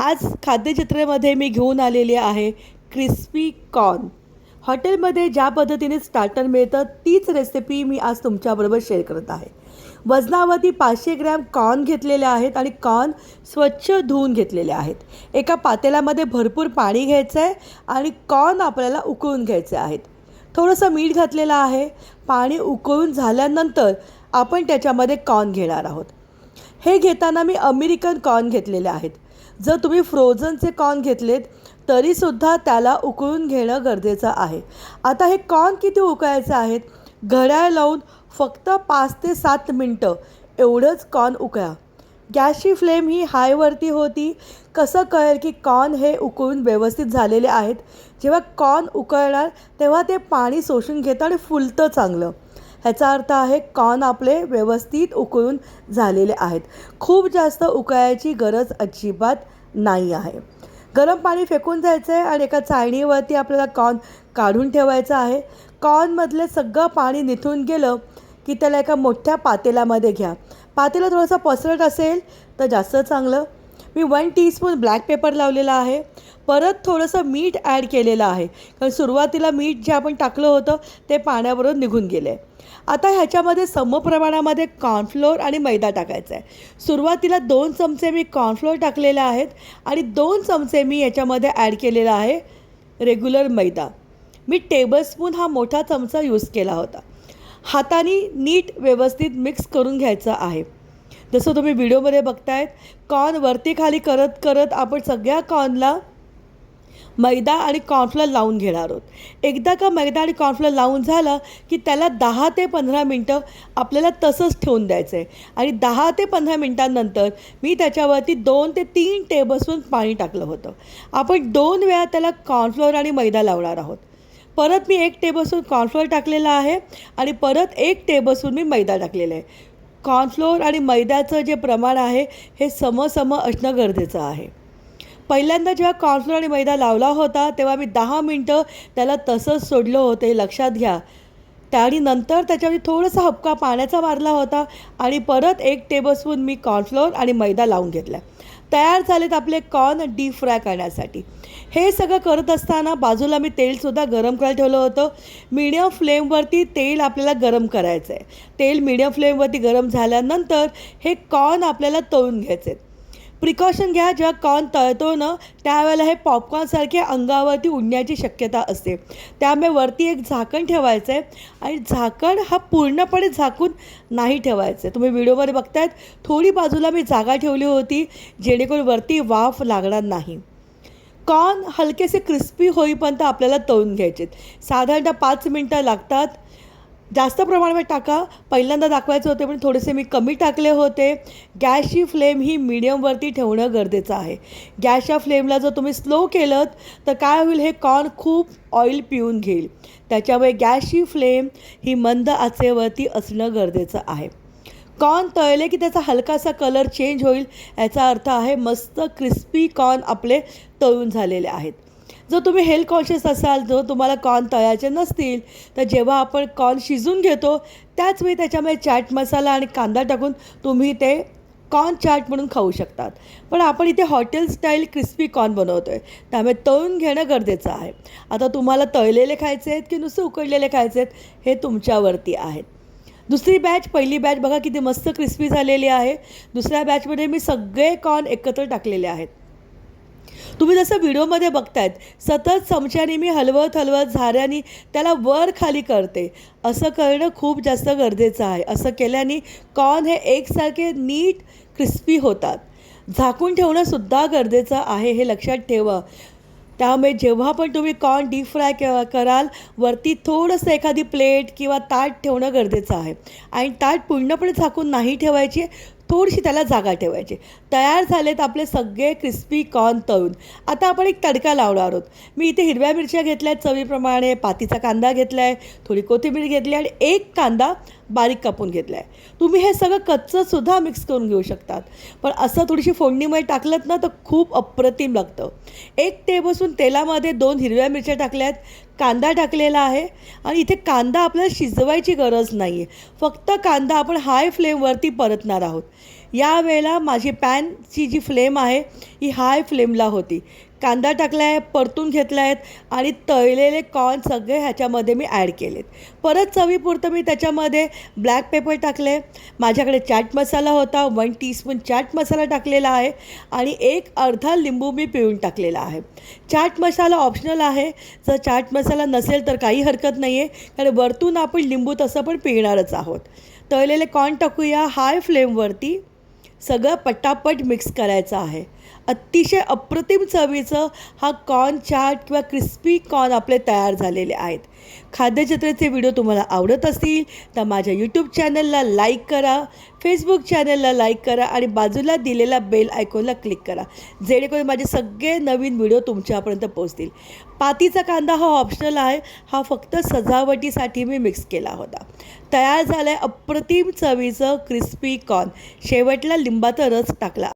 आज खाद्यचित्रेमध्ये मी घेऊन आलेली आहे क्रिस्पी कॉर्न. हॉटेलमध्ये ज्या पद्धतीने स्टार्टर मिळतं तीच रेसिपी मी आज तुमच्याबरोबर शेअर करत आहे. वजनावरती पाचशे ग्रॅम कॉर्न घेतलेले आहेत आणि कॉर्न स्वच्छ धुवून घेतलेले आहेत. एका पातेल्यामध्ये भरपूर पाणी घ्यायचं आहे आणि कॉर्न आपल्याला उकळून घ्यायचे आहेत. थोडंसं मीठ घातलेलं आहे. पाणी उकळून झाल्यानंतर आपण त्याच्यामध्ये कॉर्न घेणार आहोत. हे घेताना मी अमेरिकन कॉर्न घेतलेले आहेत. जर तुम्ही फ्रोझनचे कॉर्न घेतलेत तरीसुद्धा त्याला उकळून घेणं गरजेचं आहे. आता हे कॉर्न किती उकळायचे आहेत? घड्याळ लावून फक्त पाच ते सात मिनटं एवढंच कॉर्न उकळा. गॅसची फ्लेम ही हायवरती होती. कसं कळेल की कॉर्न हे उकळून व्यवस्थित झालेले आहेत? जेव्हा कॉर्न उकळणार तेव्हा ते पाणी शोषून घेतं आणि फुलतं चांगलं. ह्याचा अर्थ आहे कॉर्न आपले व्यवस्थित उकळून झालेले आहेत. खूप जास्त उकळायची गरज अजिबात नाही आहे. गरम पाणी फेकून जायचं आहे आणि एका चाळणीवरती आपल्याला कॉर्न काढून ठेवायचं आहे. कॉर्नमधले सगळं पाणी निथून गेलं की त्याला एका मोठ्या पातेल्यामध्ये घ्या. पातेलं थोडंसं पसरट असेल तर जास्त चांगलं. मी वन टीस्पून ब्लॅक पेपर लावलेला आहे. परत थोडंसं मीठ ॲड केलेलं आहे. कारण सुरुवातीला मीठ जे आपण टाकलं होतं ते पाण्याबरोबर निघून गेलं आहे आता ह्याच्यामध्ये समप्रमाणामध्ये कॉर्नफ्लोअर आणि मैदा टाकायचा आहे. सुरुवातीला दोन चमचे मी कॉर्नफ्लोअर टाकलेले आहेत आणि दोन चमचे मी याच्यामध्ये ॲड केलेला आहे रेग्युलर मैदा. मी टेबलस्पून हा मोठा चमचा यूज केला होता. हाताने नीट व्यवस्थित मिक्स करून घ्यायचं आहे. जसं तुम्ही व्हिडिओमध्ये बघतायत कॉर्न वरती खाली करत करत आपण सगळ्या कॉर्नला मैदा आणि कॉर्नफ्लोअर लावून घेणार आहोत. एकदा का मैदा आणि कॉर्नफ्लोअर लावून झालं की त्याला दहा ते पंधरा मिनटं आपल्याला तसंच ठेवून द्यायचं आहे आणि दहा ते पंधरा मिनटांनंतर मी त्याच्यावरती दोन ते तीन टेबलस्पून पाणी टाकलं होतं. आपण दोन वेळा त्याला कॉर्नफ्लोअर आणि मैदा लावणार आहोत. परत मी एक टेबलस्पून कॉर्नफ्लोअर टाकलेला आहे आणि परत एक टेबलस्पून मी मैदा टाकलेला आहे. कॉर्नफ्लोअर आणि मैद्याचं जे प्रमाण आहे हे समसम असणं गरजेचं आहे. पहिल्यांदा जेव्हा कॉर्नफ्लोअर आणि मैदा लावला होता तेव्हा मी दहा मिनटं त्याला तसंच सोडलं होतं लक्षात घ्या. त्याआधी नंतर त्याच्यावर थोडासा हपका पाण्याचा मारला होता आणि परत एक टेबलस्पून मी कॉर्नफ्लोअर आणि मैदा लावून घेतला. तयार झालेत आपले कॉर्न डीप फ्राय करण्यासाठी. हे सगळं करत असताना बाजूला मी तेलसुद्धा गरम करायला ठेवलं होतं. मिडियम फ्लेमवरती तेल आपल्याला गरम करायचं आहे तेल मिडियम फ्लेमवरती गरम झाल्यानंतर हे कॉर्न आपल्याला तळून घ्यायचे आहेत प्रिकॉशन घ्या जेव्हा कॉर्न तळतो ना त्यावेळेला हे पॉपकॉर्नसारखे अंगावरती उडण्याची शक्यता असते. त्यामुळे वरती एक झाकण ठेवायचं आहे आणि झाकण हा पूर्णपणे झाकून नाही ठेवायचं आहे तुम्ही व्हिडिओमध्ये बघतायत थोडी बाजूला मी जागा ठेवली होती जेणेकरून वरती वाफ लागणार नाही. कॉर्न हलकेसे क्रिस्पी होईपर्यंत आपल्याला तळून घ्यायचे साधारणतः पाच मिनटं लागतात. जास्त प्रमाणात टाका. पहिल्यांदा दाखवायचे होते पण थोडेसे मी कमी टाकले होते. गॅसची फ्लेम ही मिडियमवरती ठेवणं गरजेचं आहे. गॅसच्या फ्लेमला जर तुम्ही स्लो केलं तर काय होईल? हे कॉर्न खूप ऑइल पिऊन घेईल. त्याच्यामुळे गॅसची फ्लेम ही मंद आचेवरती असणं गरजेचं आहे. कॉर्न तळले की त्याचा हलकासा कलर चेंज होईल. याचा अर्थ आहे मस्त क्रिस्पी कॉर्न आपले तळून झालेले आहेत. जर तुम्ही हेल्थ कॉन्शियस असाल जर तुम्हाला कॉर्न तळायचे नसतील तर जेव्हा आपण कॉर्न शिजून घेतो त्याच वेळी त्याच्यामध्ये चाट मसाला आणि कांदा टाकून तुम्ही ते कॉर्न चाट म्हणून खाऊ शकतात. पण आपण इथे हॉटेल स्टाईल क्रिस्पी कॉर्न बनवतो आहे त्यामुळे तळून घेणं गरजेचं आहे. आता तुम्हाला तळलेले खायचे आहेत की नुसते उकडलेले खायचे आहेत हे तुमच्यावरती आहेत दुसरी बॅच पहिली बॅच बघा किती मस्त क्रिस्पी झालेली आहे. दुसऱ्या बॅचमध्ये मी सगळे कॉर्न एकत्र टाकलेले आहेत. तुम्ही जसं व्हिडिओमध्ये बघतायत सतत चमच्याने मी हलवत हलवत झाऱ्याने त्याला वर खाली करते. असं करणं खूप जास्त गरजेचं आहे. असं केल्याने कॉर्न हे एकसारखे नीट क्रिस्पी होतात. झाकून ठेवणंसुद्धा गरजेचं आहे हे लक्षात ठेवा. त्यामुळे जेव्हा पण तुम्ही कॉर्न डीप फ्राय क कराल वरती थोडंसं एखादी प्लेट किंवा ताट ठेवणं गरजेचं आहे. आणि ताट पूर्णपणे झाकून नाही ठेवायची थोडीशी त्याला जागा ठेवायची. तयार झालेत आपले सगळे क्रिस्पी कॉर्न तळून. आता आपण एक तडका लावणार आहोत. मी इथे हिरव्या मिरच्या घेतल्या आहेत चवीप्रमाणे पातीचा कांदा घेतला आहे थोडी कोथिंबीर घेतली आणि एक कांदा बारीक कापून घेतला आहे तुम्ही हे सगळं कच्चंसुद्धा मिक्स करून घेऊ शकतात. पण असं थोडीशी फोडणीमध्ये टाकलं ना तर खूप अप्रतिम लागतं. एक टेबलस्पून तेलामध्ये दोन हिरव्या मिरच्या टाकल्या आहेत कांदा टाकलेला आहे आणि इथे कांदा आपल्याला शिजवायची गरज नाही आहे फक्त कांदा आपण हाय फ्लेमवरती परतणार आहोत. यावेळेला माझी पॅनची जी फ्लेम आहे ही हाय फ्लेमला होती. कांदा टाकला आहे परतून घेतला आहेत आणि तळलेले कॉर्न सगळे ह्याच्यामध्ये मी ॲड केलेत. परत चवीपुरतं मी त्याच्यामध्ये ब्लॅक पेपर टाकले. माझ्याकडे चाट मसाला होता वन टीस्पून चाट मसाला टाकलेला आहे आणि एक अर्धा लिंबू मी पिळून टाकलेला आहे. चाट मसाला ऑप्शनल आहे. जर चाट मसाला नसेल तर काही हरकत नाही आहे कारण वरतून आपण लिंबू तसं पण पिळणारच आहोत. तळलेले कॉर्न टाकूया हाय फ्लेमवरती. सगळं पटापट मिक्स करायचं आहे. अतिशय अप्रतिम चवीचं हा कॉर्न चाट किंवा क्रिस्पी कॉर्न आपले तयार झालेले आहेत. खाद्यजत्रेचे व्हिडिओ तुम्हाला आवडत असतील तर माझ्या यूट्यूब चॅनलला लाईक करा फेसबुक चॅनलला लाईक करा आणि बाजूला दिलेला बेल आयकॉनला क्लिक करा. जेणेकरून माझे सगळे नवीन व्हिडिओ तुमच्यापर्यंत पोहोचतील. पातीचा कांदा हा ऑप्शनल आहे. हा फक्त सजावटीसाठी मी मिक्स केला होता. तयार झालं आहे अप्रतिम चवीचं क्रिस्पी कॉर्न शेवटला लिंबाचा रस टाकला.